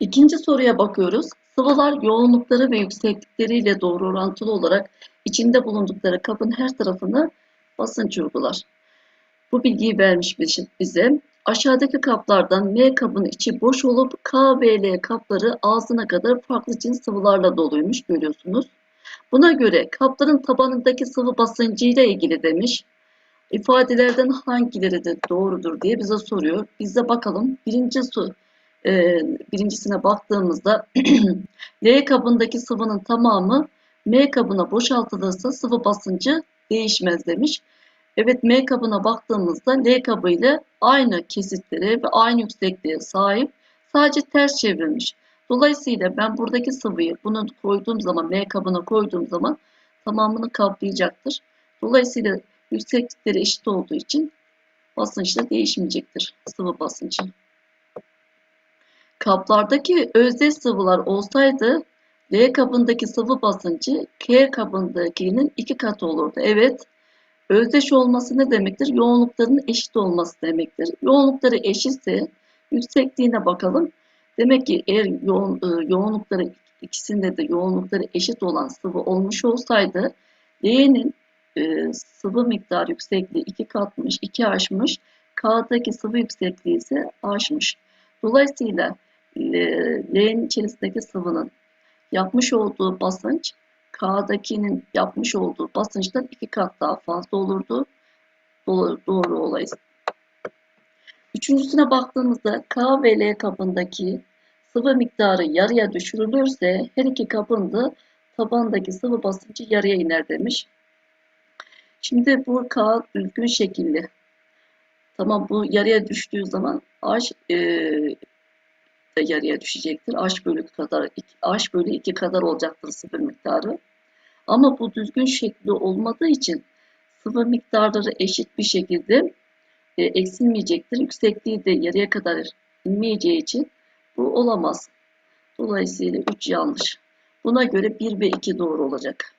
İkinci soruya bakıyoruz. Sıvılar yoğunlukları ve yükseklikleriyle doğru orantılı olarak içinde bulundukları kabın her tarafını basınç uygular. Bu bilgiyi vermiş bize-. Aşağıdaki kaplardan M kabın içi boş olup K ve L kapları ağzına kadar farklı cins sıvılarla doluymuş görüyorsunuz. Buna göre kapların tabanındaki sıvı basıncıyla ilgili demiş. İfadelerden hangileri de doğrudur diye bize soruyor. Biz de bakalım. Birinci su, e, birincisine baktığımızda L kabındaki sıvının tamamı M kabına boşaltılırsa sıvı basıncı değişmez demiş. Evet M kabına baktığımızda L kabı ile aynı kesitlere ve aynı yüksekliğe sahip sadece ters çevrilmiş. Dolayısıyla ben buradaki sıvıyı bunu koyduğum zaman M kabına koyduğum zaman tamamını kaplayacaktır. Dolayısıyla yükseklikleri eşit olduğu için basınç da değişmeyecektir sıvı basıncı. Kaplardaki özdeş sıvılar olsaydı L kabındaki sıvı basıncı K kabındakinin iki katı olurdu. Evet, özdeş olması ne demektir? Yoğunlukların eşit olması demektir. Yoğunlukları eşitse yüksekliğine bakalım. Demek ki eğer yoğun, e, yoğunlukları ikisinde de yoğunlukları eşit olan sıvı olmuş olsaydı L'nin e, sıvı miktar yüksekliği 2 katmış, 2 aşmış. K'daki sıvı yüksekliği ise aşmış. Dolayısıyla L'nin içerisindeki sıvının yapmış olduğu basınç K'dakinin yapmış olduğu basınçtan iki kat daha fazla olurdu. Doğru, doğru olay. Üçüncüsüne baktığımızda K ve L kabındaki sıvı miktarı yarıya düşürülürse her iki kabın da tabandaki sıvı basıncı yarıya iner demiş. Şimdi bu K düzgün şekilli. Tamam bu yarıya düştüğü zaman H e, yarıya düşecektir. H bölü kadar H bölü 2 kadar olacaktır sıvı miktarı. Ama bu düzgün şekli olmadığı için sıvı miktarları eşit bir şekilde e, eksilmeyecektir. Yüksekliği de yarıya kadar inmeyeceği için bu olamaz. Dolayısıyla 3 yanlış. Buna göre 1 ve 2 doğru olacak.